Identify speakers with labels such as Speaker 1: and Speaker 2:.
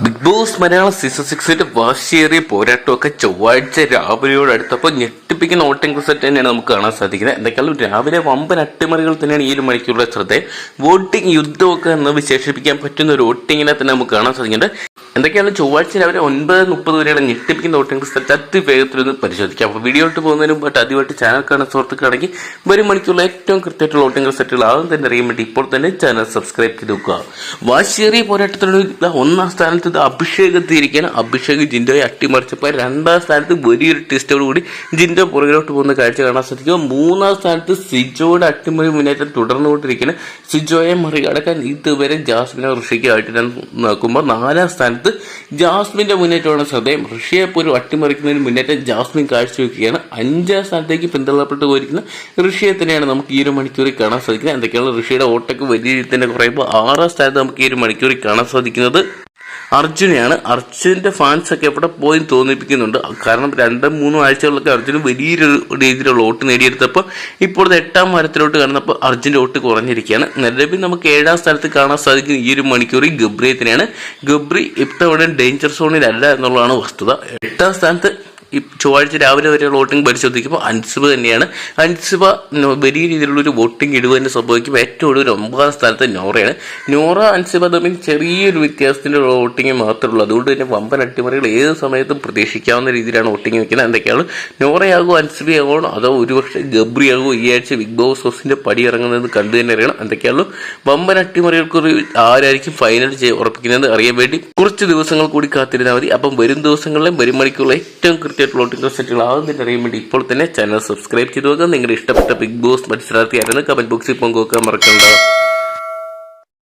Speaker 1: Big Boss Malayalam season സിക്സിന്റെ വാശിയേറിയ പോരാട്ടമൊക്കെ ചൊവ്വാഴ്ച രാവിലെയോട് അടുത്തപ്പോൾ ഞെട്ടിപ്പിക്കുന്ന വോട്ടിംഗ് റിസൾട്ട് തന്നെയാണ് നമുക്ക് കാണാൻ സാധിക്കുന്നത്. എന്തൊക്കെയാലും രാവിലെ വമ്പൻ അട്ടിമറികൾ തന്നെയാണ് ഈ ഒരു മണിക്കൂറിലെ ശ്രദ്ധ. വോട്ടിംഗ് യുദ്ധമൊക്കെ എന്ന് വിശേഷിപ്പിക്കാൻ പറ്റുന്ന ഒരു വോട്ടിങ്ങിനെ തന്നെ നമുക്ക് കാണാൻ സാധിക്കുന്നുണ്ട്. എന്തൊക്കെയാണ് ചൊവ്വാഴ്ച രാവിലെ ഒൻപത് മുപ്പത് വരെയുള്ള ഞെട്ടിപ്പിക്കുന്ന വോട്ടിംഗ് സ്ഥലത്ത് അതിവേഗത്തിലൊന്ന് പരിശോധിക്കാം. അപ്പോൾ വീഡിയോ ഇട്ട് പോകുന്നതിന് മുമ്പായിട്ട് ആദ്യമായിട്ട് ചാനൽ കാണുന്ന സുഹൃത്തുക്കളാണെങ്കിൽ വരും മണിക്കുള്ള ഏറ്റവും കൃത്യമായിട്ടുള്ള വോട്ടിംഗ് സെറ്റുകൾ ആദ്യം തന്നെ അറിയാൻ വേണ്ടി ഇപ്പോൾ തന്നെ ചാനൽ സബ്സ്ക്രൈബ് ചെയ്ത് നോക്കുക വാശിയേറിയ പോരാട്ടത്തിലുള്ള ഒന്നാം സ്ഥാനത്ത് ഇത് അഭിഷേക് എത്തിയിരിക്കുകയാണ് അഭിഷേക് ജിൻഡോയെ അട്ടിമറിച്ചപ്പോൾ രണ്ടാം സ്ഥാനത്ത് വലിയൊരു ട്വിസ്റ്റോട് കൂടി ജിൻഡോ പുറകിലോട്ട് പോകുന്ന കാഴ്ച കാണാൻ സാധിക്കുക മൂന്നാം സ്ഥാനത്ത് സിജോയുടെ അട്ടിമറി മുന്നേറ്റം തുടർന്നുകൊണ്ടിരിക്കുകയാണ്. സിജോയെ മറികടക്കാൻ ഇതുവരെ ജാസ്മിനെ ഋഷിക്കായിട്ട് ഞാൻ നോക്കുമ്പോൾ നാലാം സ്ഥാനത്ത് ജാസ്മിന്റെ മുന്നേറ്റമാണ് ശ്രദ്ധേയം. ഋഷിയെ പോലും അട്ടിമറിക്കുന്നതിന് മുന്നേറ്റം ജാസ്മിൻ കാഴ്ചവെക്കുകയാണ്. അഞ്ചാം സ്ഥാനത്തേക്ക് പിന്തള്ളപ്പെട്ട് പോയിരിക്കുന്ന ഋഷിയെ തന്നെയാണ് നമുക്ക് ഈ ഒരു മണിക്കൂറിൽ കാണാൻ സാധിക്കുന്നത്. എന്തൊക്കെയാണ് ഋഷിയുടെ ഓട്ടൊക്കെ വലിയ രീതിയിൽ തന്നെ കുറയുമ്പോൾ ആറാം സ്ഥാനത്ത് നമുക്ക് ഈ ഒരു മണിക്കൂറിൽ കാണാൻ സാധിക്കുന്നത്? അർജുനെയാണ് അർജുനന്റെ ഫാൻസ് ഒക്കെ എവിടെ പോയി തോന്നിപ്പിക്കുന്നുണ്ട്. കാരണം രണ്ടും മൂന്നും ആഴ്ചകളിലൊക്കെ അർജുന് വലിയൊരു രീതിയിലുള്ള വോട്ട് നേടിയെടുത്തപ്പോൾ ഇപ്പോഴത്തെ എട്ടാം വാരത്തിലോട്ട് കാണുന്നപ്പോൾ അർജുന്റെ വോട്ട് കുറഞ്ഞിരിക്കുകയാണ്. നിലവിൽ നമുക്ക് ഏഴാം സ്ഥലത്ത് കാണാൻ സാധിക്കുന്ന ഈ ഒരു മണിക്കൂറിൽ ഗബ്രിയെ തന്നെയാണ് ഗബ്രി ഇത്തവണ ഡേഞ്ചർ സോണിലല്ല എന്നുള്ളതാണ് വസ്തുത. എട്ടാം സ്ഥാനത്ത് ഈ ചൊവ്വാഴ്ച രാവിലെ വരെ വോട്ടിംഗ് പരിശോധിക്കുമ്പോൾ അൻസിബ തന്നെയാണ്. അൻസിബ വലിയ രീതിയിലുള്ള ഒരു വോട്ടിംഗ് ഇടിവ് തന്നെ സംഭവിക്കും ഏറ്റവും ഒടുവിൽ ഒമ്പതാം സ്ഥാനത്ത് നോറയാണ്. നോറ അൻസിബ തമ്മിൽ ചെറിയൊരു വ്യത്യാസത്തിന്റെ വോട്ടിംഗ് മാത്രമേ ഉള്ളൂ അതുകൊണ്ട് തന്നെ വമ്പൻ അട്ടിമറികൾ ഏത് സമയത്തും പ്രതീക്ഷിക്കാവുന്ന രീതിയിലാണ് വോട്ടിംഗ് നിൽക്കുന്നത് എന്തൊക്കെയാണ്? നോറയാകോ അൻസിബയാകോ അതോ ഒരുപക്ഷെ ഗബ്രിയാകുമോ ഈ ആഴ്ച ബിഗ് ബോസ് ഹൗസിന്റെ പടി ഇറങ്ങുന്നത് കണ്ടു തന്നെ അറിയണം. എന്തൊക്കെയാണ് വമ്പൻ അട്ടിമറികൾക്ക് ആരായിരിക്കും ഫൈനൽ ഉറപ്പിക്കുന്നത് അറിയാൻ വേണ്ടി കുറച്ച് ദിവസങ്ങൾ കൂടി കാത്തിരുന്നാൽ മതി. അപ്പം വരും ദിവസങ്ങളിലും വരും മണിക്കുള്ള ഏറ്റവും കൃത്യമായിട്ടുള്ള പ്ലോട്ടിംഗ് സെറ്റുകൾ ആദ്യം അറിയാൻ വേണ്ടി ഇപ്പോൾ തന്നെ ചാനൽ സബ്സ്ക്രൈബ് ചെയ്തു നോക്കുക നിങ്ങളുടെ ഇഷ്ടപ്പെട്ട ബിഗ് ബോസ് മത്സരാർത്ഥി ആയിരുന്നു കമന്റ് ബോക്സിൽ പങ്കുവെക്കാൻ മറക്കണ്ട